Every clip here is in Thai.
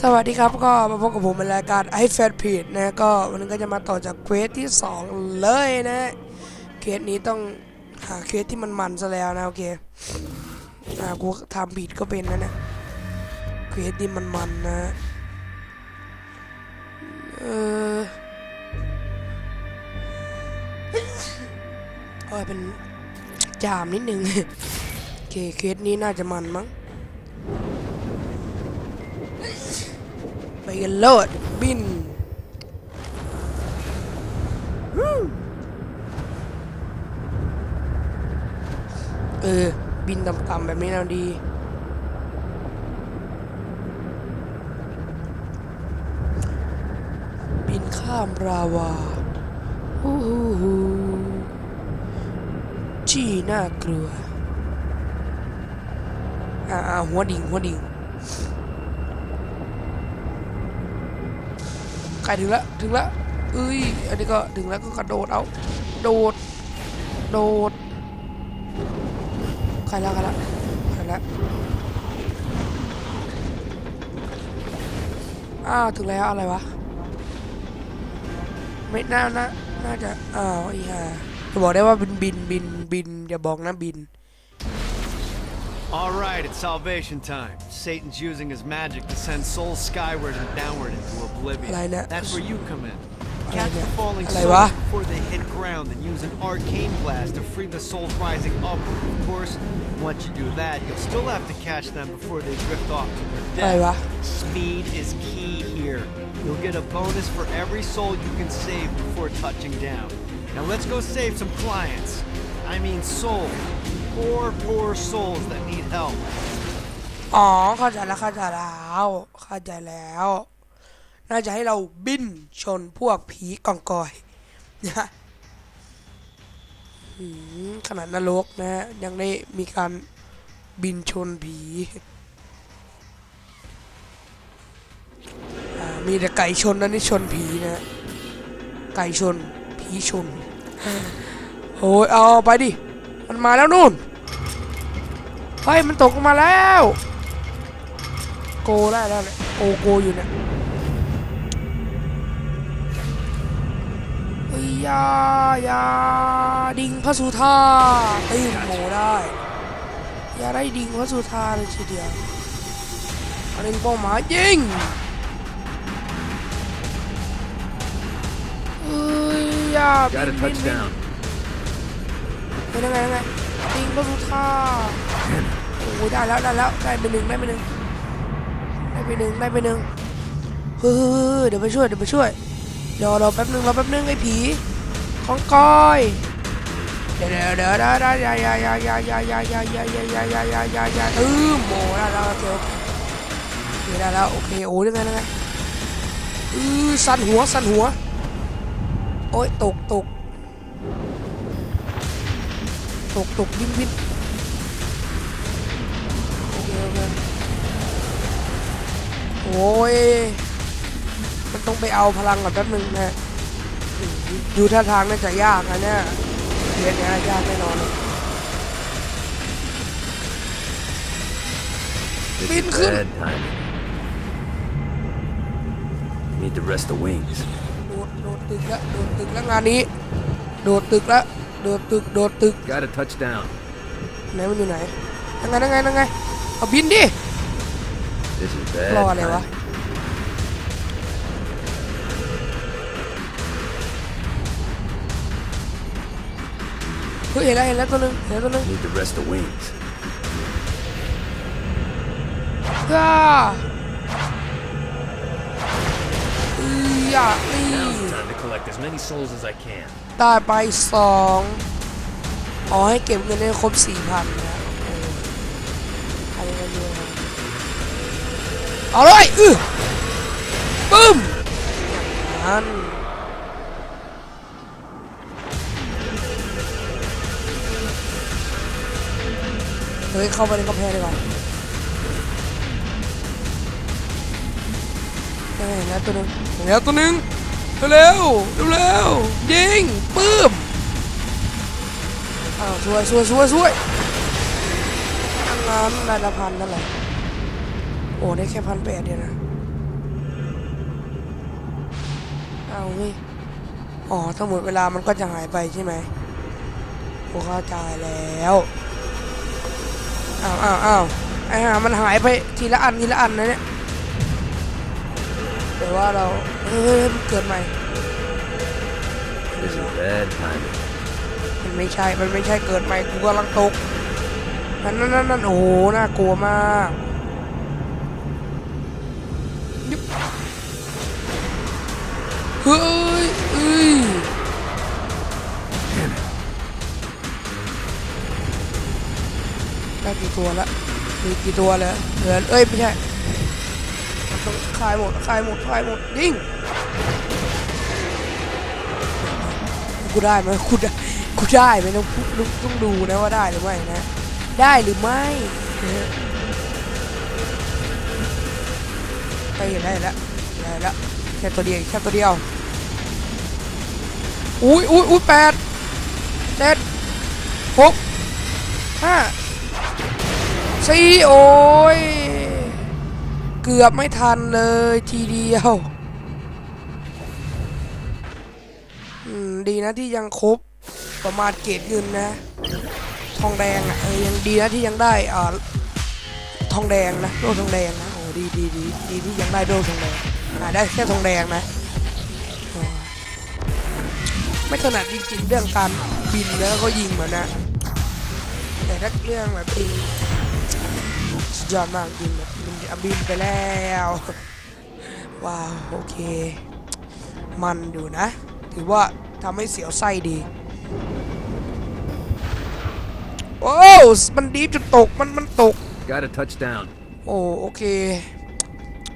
สวัสดีครับก็มาพบกับผมในรายการไอแฟนพีดนะก็วันนี้ก็จะมาต่อจากเควสที่ 2 เลยนะเควสนี้ต้องหาเควสที่มันมันซะแล้วนะโอเคอ่ากูทำผิดก็เป็นนะเนี่ยเควสที่มันมันนะเออเออเป็นจามนิดนึงโอเคเควสนี้น่าจะมันมั้ง ไปกันโลดบินเออ บินต่ำๆแบบนี้เราดี บินข้ามราวาฮู้ฮู้ฮู้จี้น่ากลัวอาอ่าหัวดิ่งหัวดิ่ง กลถึงแล้วถึงแล้วเอ้ยอันนี้ก็ถึงแล้วก็กระโดดเอาโดดโดดใกล้แล้วใกล้แล้วใกล้แล้วอ้าวถึงแล้วอะไรวะไม่น่าน่าน่าจะอ้าวไอ้ห่าจะบอกได้ว่าบินบินบินบินอย่าบอกนะบิน All right, it's salvation time. Satan's using his magic to send souls skyward and downward into oblivion. That's where you come in. Catch the falling souls before they hit ground and use an arcane blast to free the souls rising upward. Of course, once you do that, you'll still have to catch them before they drift off to their death. Speed is key here. You'll get a bonus for every soul you can save before touching down. Now let's go save some clients. I mean souls. Poor, poor souls that need help. อ๋อเข้าใจแล้วเข้าใจแล้วเข้าใจแล้ว น่าจะให้เราบินชนพวกผีกองกอยนะขนาดนรกนะยังได้มีการบินชนผีมีแต่ไก่ชนนะนี่ชนผีนะ ไก่ชนผีชน โอ้ยเอาไปดิ มันมาแล้วนู่น เฮ้ยมันตกลงมาแล้ว โกได้แล้วเนี่ยโกโกอยู่เนี่ยเฮ้ยอยาอยาดิงพระสุธาตีมโมได้อย่าได้ดิงพระสุธาเลยทีเดียวเอาเล็งเป้าหมายยิงเอ้ยอยา Got a บินบินบิน touchdown. เป็นยังไงยังไงดิงพระสุธา โอ้ยได้แล้วได้แล้วได้ไปหนึ่งได้ไปหนึ่งได้ไปหนึ่งได้ไปหนึ่งเฮ้ยเดี๋ยวไปช่วยเดี๋ยวไปช่วยเดี๋ยวรอแป๊บหนึงรอแป๊บหนึงไอ้ผีของกอยเดี๋ยวเดี๋ยวเดี๋ยวได้ได้ยายายายายายายายายายายายายายาเออโมได้แล้วโอเคโอเคได้แล้วโอเคโอ้ยยังไงยังไงเออสั่นหัวสั่นหัวโอ้ยตกตกตกตกวิ่งวิ่ง โอ้ย มันต้องไปเอาพลังก่อนแป๊บนึงนะดูท่าทางน่าจะยากนะเนี่ยเรียนเนี้ยยากแน่นอนเลย This Been is good. bad timing. Need to rest the wings. โดดโดดตึกแล้วโดดตึกแล้วงานนี้ โดดตึกแล้วโดดตึกโดดตึก Got a touchdown. ไหนมันอยู่ไหนยังไงยังไงยังไงเอาบินดิ This is รอ bad อะไรวะ timing. เฮ้ยเห็นแล้วเห็นแล้วตัวหนึงเห็นแล้วตัวหนึง Need to rest the wings. ก้าอืออย่านี่ Now's the time to collect as many souls as I can. ได้ไปสองอ๋อให้เก็บเงินให้ครบสี่พันนะเอออะไรกันเนี่ย เอาเลยอือปึ้มนั่นเฮ้ยเข้าไปในกำแพงดีกว่าได้เห็นแล้วตัวหนึงเห็นแล้วตัวหนึงเร็วเร็วๆยิงปื้มอ้าวสวยสวยสวยสวยอันนั้นได้ละพันนั่นแหละ โอ้ได้แค่พันแปดเดียวนะ เอาเฮ้ย อ๋อถ้าหมดเวลามันก็จะหายไปใช่ไหมกูเข้าใจแล้วอ้าวอ้าวอ้าวไอ้ห่ามันหายไปทีละอันทีละอันนะเนี่ยแต่ว่าเราเฮ้ยเฮ้ยมันเกิดใหม่ This is bad timing. มันไม่ใช่ มันไม่ใช่เกิดใหม่ กูกำลังตก นั่นนั่นนั่นนั่นโอ้โหน่ากลัวมาก กี่ตัวละมีกี่ตัวแล้วเหลือเอ้ยไม่ใช่ต้องคลายหมดคลายหมดคลายหมดยิงกูได้ไหมกูได้กูได้ไหมต้องต้องต้องดูนะว่าได้หรือไม่นะ ได้หรือไม่นะฮะได้ได้แล้วได้แล้วแค่ตัวเดียวแค่ตัวเดียวอุ้ยอุ้ยอุ้ยแปดเจ็ดหกห้า สี่โอ้ย เกือบไม่ทันเลยทีเดียวอืมดีนะที่ยังครบประมาณเกรดเงินนะ ทองแดงอะเออยังดีนะที่ยังได้อ่าทองแดงนะโล่ทองแดงนะโอ้ดีดีดีดีที่ยังได้โล่ทองแดงอ่าได้แค่ทองแดงนะไม่ถนัดจริงๆเรื่องการบินแล้วก็ยิงเหมือนนะ แต่ถ้าเรื่องแบบบินสุด ยอดมากบินแบบบินอะบินไปแล้ว ว้าว โอเค มันอยู่นะ ถือว่าทำให้เสียวไส้ดี โอ้วมันดีฟจนตก มัน มันตก Got a touchdown. โอ้ โอเค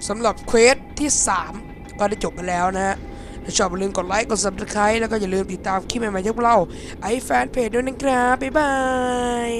สำหรับเควสที่ 3 ก็ได้จบไปแล้วนะฮะถ้าชอบอย่าลืมกดไลค์ กด subscribe แล้วก็อย่าลืมติดตามคลิปใหม่ๆจากพวกเรา ไอแฟนเพจด้วยนะครับ บ๊ายบาย